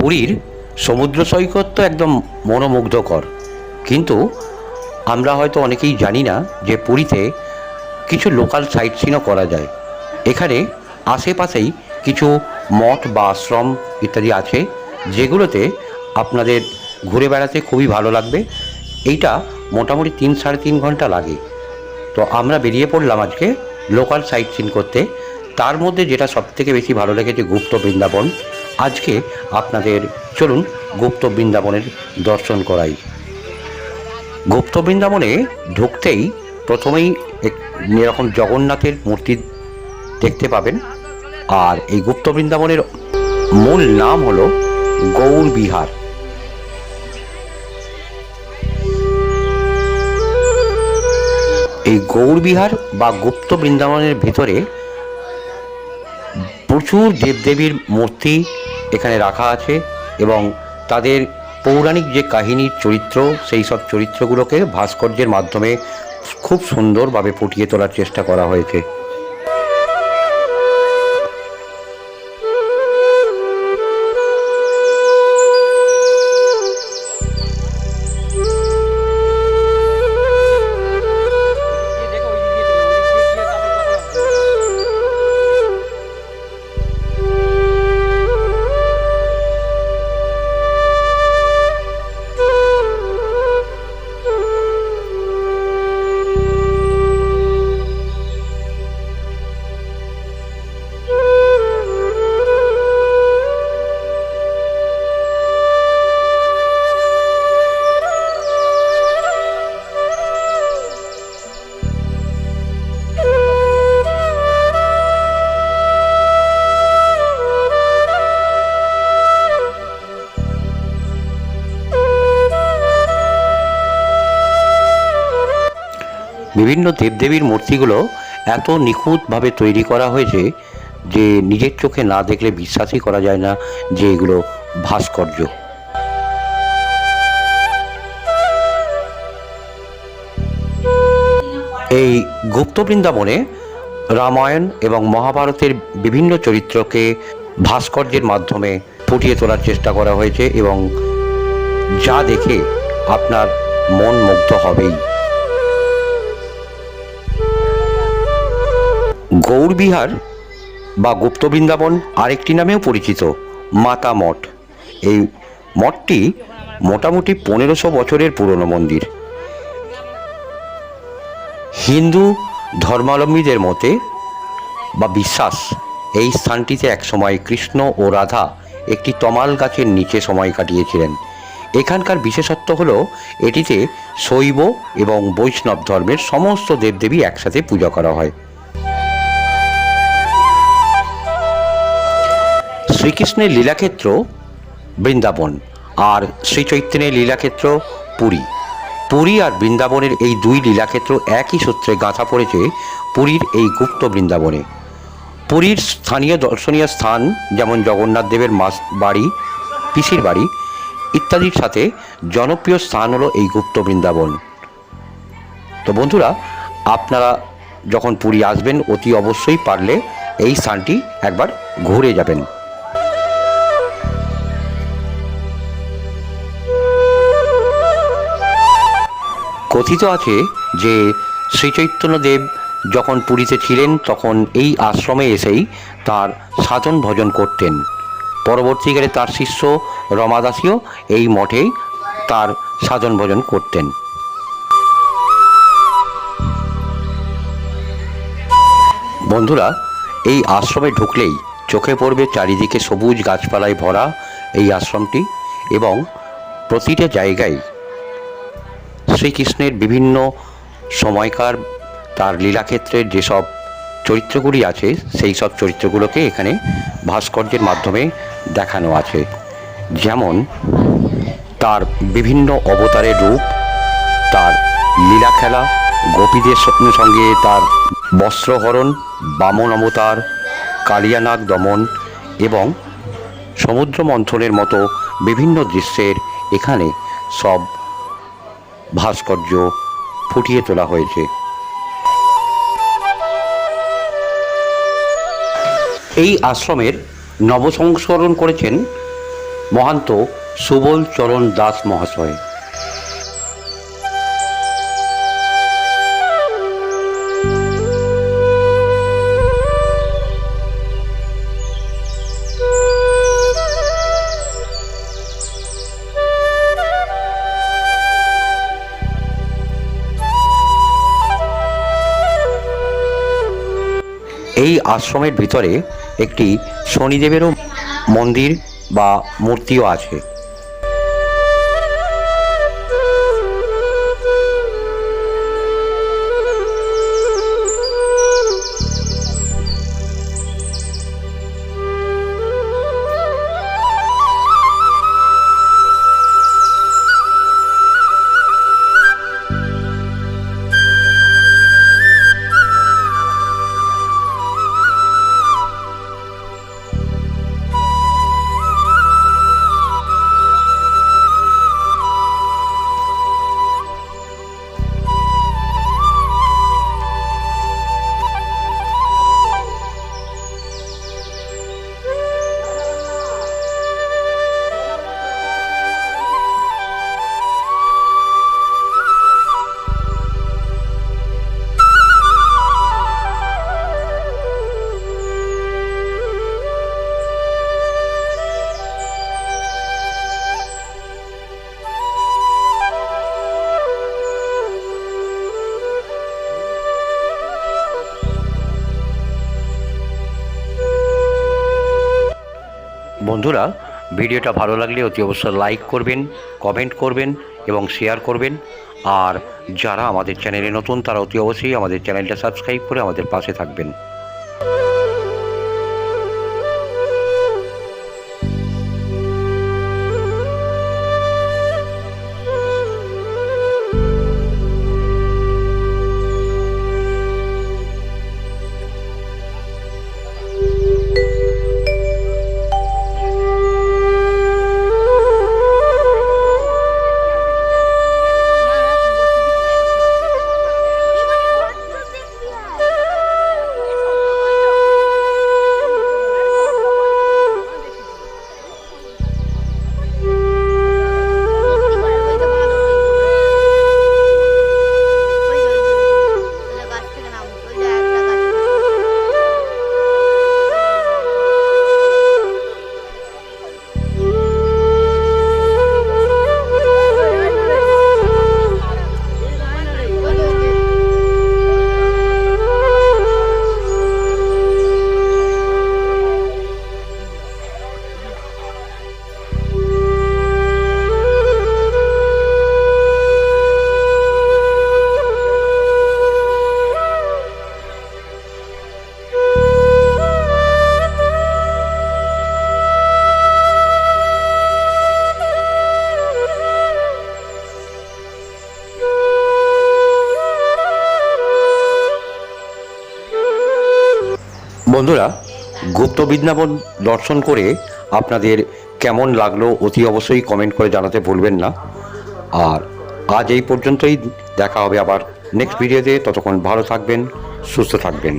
পুরীর সমুদ্র সৈকত তো একদম মনোমুগ্ধকর। কিন্তু আমরা হয়তো অনেকেই জানি না যে পুরীতে কিছু লোকাল সাইট সিনও করা যায়। এখানে আশেপাশেই কিছু মঠ বা আশ্রম ইত্যাদি আছে, যেগুলোতে আপনাদের ঘুরে বেড়াতে খুবই ভালো লাগবে। এইটা মোটামুটি তিন সাড়ে তিন ঘণ্টা লাগে। তো আমরা বেরিয়ে পড়লাম আজকে লোকাল সাইট সিন করতে। তার মধ্যে যেটা সবথেকে বেশি ভালো লেগেছে গুপ্ত বৃন্দাবন আজকে আপনাদের, চলুন গুপ্ত বৃন্দাবনের দর্শন করাই। গুপ্ত বৃন্দাবনে ঢুকতেই প্রথমেই এরকম জগন্নাথের মূর্তি দেখতে পাবেন। আর এই গুপ্ত বৃন্দাবনের মূল নাম হলো গৌর বিহার। এই গৌরবিহার বা গুপ্ত বৃন্দাবনের ভেতরে প্রচুর দেবদেবীর মূর্তি এখানে রাখা আছে এবং তাদের পৌরাণিক যে কাহিনীর চরিত্র, সেই সব চরিত্রগুলোকে ভাস্কর্যের মাধ্যমে খুব সুন্দরভাবে ফুটিয়ে তোলার চেষ্টা করা হয়েছে। বিভিন্ন দেবদেবীর মূর্তিগুলো এত নিখুঁতভাবে তৈরি করা হয়েছে যে নিজের চোখে না দেখলে বিশ্বাসই করা যায় না যে এগুলো ভাস্কর্য। এই গুপ্ত বৃন্দাবনে রামায়ণ এবং মহাভারতের বিভিন্ন চরিত্রকে ভাস্কর্যের মাধ্যমে ফুটিয়ে তোলার চেষ্টা করা হয়েছে এবং যা দেখে আপনার মন মুগ্ধ হবেই। গৌরবিহার বা গুপ্ত বৃন্দাবন আরেকটি নামেও পরিচিত, মাতা মঠ। এই মঠটি মোটামুটি পনেরোশো বছরের পুরনো মন্দির। হিন্দু ধর্মাবলম্বীদের মতে বা বিশ্বাস, এই স্থানটিতে একসময় কৃষ্ণ ও রাধা একটি তমাল গাছের নিচে সময় কাটিয়েছিলেন। এখানকার বিশেষত্ব হল, এটিতে শৈব এবং বৈষ্ণব ধর্মের সমস্ত দেবদেবী একসাথে পূজা করা হয়। শ্রীকৃষ্ণের লীলাক্ষেত্র বৃন্দাবন আর শ্রী চৈতন্যের লীলাক্ষেত্র পুরী। পুরী আর বৃন্দাবনের এই দুই লীলাক্ষেত্র একই সূত্রে গাঁথা পড়েছে পুরীর এই গুপ্ত বৃন্দাবনে। পুরীর স্থানীয় দর্শনীয় স্থান যেমন জগন্নাথ দেবের মাস বাড়ি, পিসির বাড়ি ইত্যাদির সাথে জনপ্রিয় স্থান হলো এই গুপ্ত বৃন্দাবন। তো বন্ধুরা, আপনারা যখন পুরী আসবেন অতি অবশ্যই পারলে এই স্থানটি একবার ঘুরে যাবেন। কথিত আছে যে শ্রীচৈতন্যদেব যখন পুরীতে ছিলেন, তখন এই আশ্রমে এসেই তার সাধন ভজন করতেন। পরবর্তীকালে তার শিষ্য রমাদাসীও এই মঠেই তার সাধন ভজন করতেন। বন্ধুরা, এই আশ্রমে ঢুকলেই চোখে পড়বে চারিদিকে সবুজ গাছপালায় ভরা এই আশ্রমটি এবং প্রতিটা জায়গায় শ্রীকৃষ্ণের বিভিন্ন সময়কার তার লীলাক্ষেত্রের যেসব চরিত্রগুলি আছে, সেই সব চরিত্রগুলোকে এখানে ভাস্কর্যের মাধ্যমে দেখানো আছে। যেমন, তার বিভিন্ন অবতারের রূপ, তার লীলা খেলা, গোপীদের সঙ্গে তার বস্ত্রহরণ, বামন অবতার, কালিয়ানাগ দমন এবং সমুদ্র মন্থনের মতো বিভিন্ন দৃশ্যের এখানে সব ভাস্কর্য ফুটিয়ে তোলা হয়েছে। এই আশ্রমের নবসংস্করণ করেছেন মহান্ত সুবল চরণ দাস মহাশয়। আশ্রমের ভিতরে একটি শনিদেবেরও মন্দির বা মূর্তিও আছে। বন্ধুরা, ভিডিওটা ভালো লাগলে অতি অবশ্যই লাইক করবেন কমেন্ট করবেন এবং শেয়ার করবেন। আর যারা আমাদের চ্যানেলে নতুন, তারা অতি অবশ্যই আমাদের চ্যানেলটা সাবস্ক্রাইব করে আমাদের পাশে থাকবেন। বন্ধুরা, গুপ্ত বৃন্দাবন দর্শন করে আপনাদের কেমন লাগল অতি অবশ্যই কমেন্ট করে জানাতে ভুলবেন না। আর আজ এই পর্যন্তই, দেখা হবে আবার নেক্সট ভিডিওতে ততক্ষণ ভালো থাকবেন, সুস্থ থাকবেন।